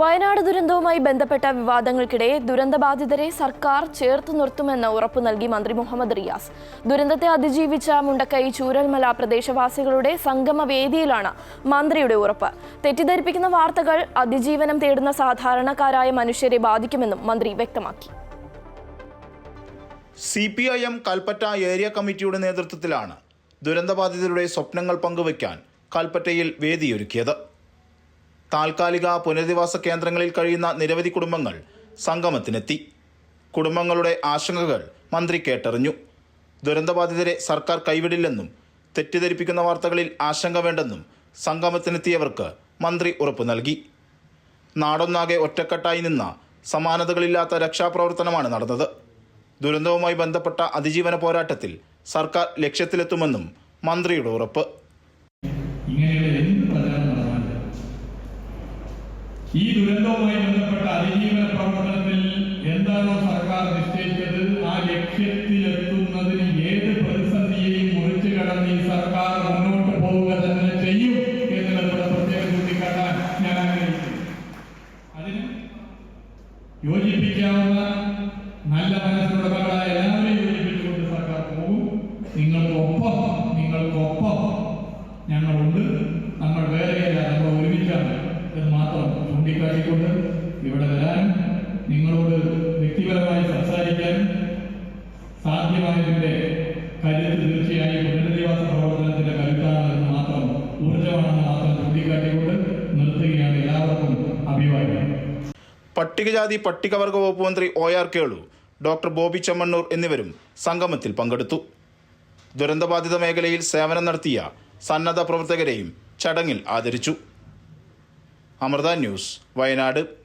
വയനാട് ദുരന്തവുമായി ബന്ധപ്പെട്ട വിവാദങ്ങൾക്കിടെ ദുരന്തബാധിതരെ സർക്കാർ ചേർത്ത് നിർത്തുമെന്ന് ഉറപ്പു നൽകി മന്ത്രി മുഹമ്മദ് റിയാസ്. ദുരന്തത്തെ അതിജീവിച്ച മുണ്ടക്കൈ ചൂരൽമല പ്രദേശവാസികളുടെ സംഗമ വേദിയിലാണ് മന്ത്രിയുടെ ഉറപ്പ്. തെറ്റിദ്ധരിപ്പിക്കുന്ന വാർത്തകൾ അതിജീവനം തേടുന്ന സാധാരണക്കാരായ മനുഷ്യരെ ബാധിക്കുമെന്നും മന്ത്രി വ്യക്തമാക്കി. C P I M Kalpetta area കമ്മിറ്റിയുടെ നേതൃത്വത്തിലാണ് ദുരന്തബാധിതരുടെ സ്വപ്നങ്ങൾ പങ്കുവയ്ക്കാൻ കൽപ്പറ്റയിൽ വേദിയൊരുക്കിയത്. താൽക്കാലിക പുനരധിവാസ കേന്ദ്രങ്ങളിൽ കഴിയുന്ന നിരവധി കുടുംബങ്ങൾ സംഗമത്തിനെത്തി. കുടുംബങ്ങളുടെ ആശങ്കകൾ മന്ത്രി കേട്ടറിഞ്ഞു. ദുരന്തബാധിതരെ സർക്കാർ കൈവിടില്ലെന്നും തെറ്റിദ്ധരിപ്പിക്കുന്ന വാർത്തകളിൽ ആശങ്ക വേണ്ടെന്നും സംഗമത്തിനെത്തിയവർക്ക് മന്ത്രി ഉറപ്പു നൽകി. നാടൊന്നാകെ ഒറ്റക്കെട്ടായി നിന്ന സമാനതകളില്ലാത്ത രക്ഷാപ്രവർത്തനമാണ് നടന്നത്. ദുരന്തവുമായി ബന്ധപ്പെട്ട അതിജീവന പോരാട്ടത്തിൽ സർക്കാർ ലക്ഷ്യത്തിലെത്തുമെന്നും മന്ത്രിയുടെ ഉറപ്പ്. ഈ ദുരന്തവുമായി ബന്ധപ്പെട്ട അതിജീവന പ്രവർത്തനത്തിൽ എന്താണോ സർക്കാർ നിശ്ചയിച്ചത്? ആ ലക്ഷ്യത്തിലെത്തുന്നതിന് ഏത് പ്രതിസന്ധിയെയും മുറിച്ചു കടന്ന് ഈ സർക്കാർ മുന്നോട്ട് പോവുക തന്നെ ചെയ്യും എന്നുള്ളത് പ്രത്യേകം ചൂണ്ടിക്കാട്ടാൻ ഞാൻ ആഗ്രഹിക്കുന്നു. അതിന് യോജിപ്പിക്കാവുന്ന നല്ല മനസ്സിലുള്ളവരായ എല്ലാവരെയും യോജിപ്പിച്ചുകൊണ്ട് സർക്കാർ പോകും നിങ്ങൾക്കൊപ്പം നിങ്ങൾക്കൊപ്പം ഞങ്ങളുണ്ട്. നമ്മൾ വേറെയല്ല നമ്മൾ ഒരുമിച്ചാണ്. എന്ന് മാത്രം ചൂണ്ടിക്കാട്ടിക്കൊണ്ട് ഇവിടെ വരാൻ നിങ്ങളോട് വ്യക്തിപരമായി സംസാരിക്കാൻ സാധ്യമായതിന്റെ കാര്യത്തിൽ തീർച്ചയായും പുനരധിവാസ പ്രവർത്തനത്തിന്റെ കരുത്താണെന്ന് മാത്രം ഊർജമാണെന്ന് മാത്രം ചൂണ്ടിക്കാട്ടിക്കൊണ്ട് നിർത്തുകയാണ് എല്ലാവർക്കും അഭിവാദ്യം. പട്ടികജാതി പട്ടികവർഗ വകുപ്പ് മന്ത്രി O R Kelu doctor Bobby Chemmanur എന്നിവരും സംഗമത്തിൽ പങ്കെടുത്തു. ദുരന്തബാധിത മേഖലയിൽ സേവനം നടത്തിയ സന്നദ്ധ പ്രവർത്തകരെയും ചടങ്ങിൽ ആദരിച്ചു. അമൃത ന്യൂസ് വയനാട്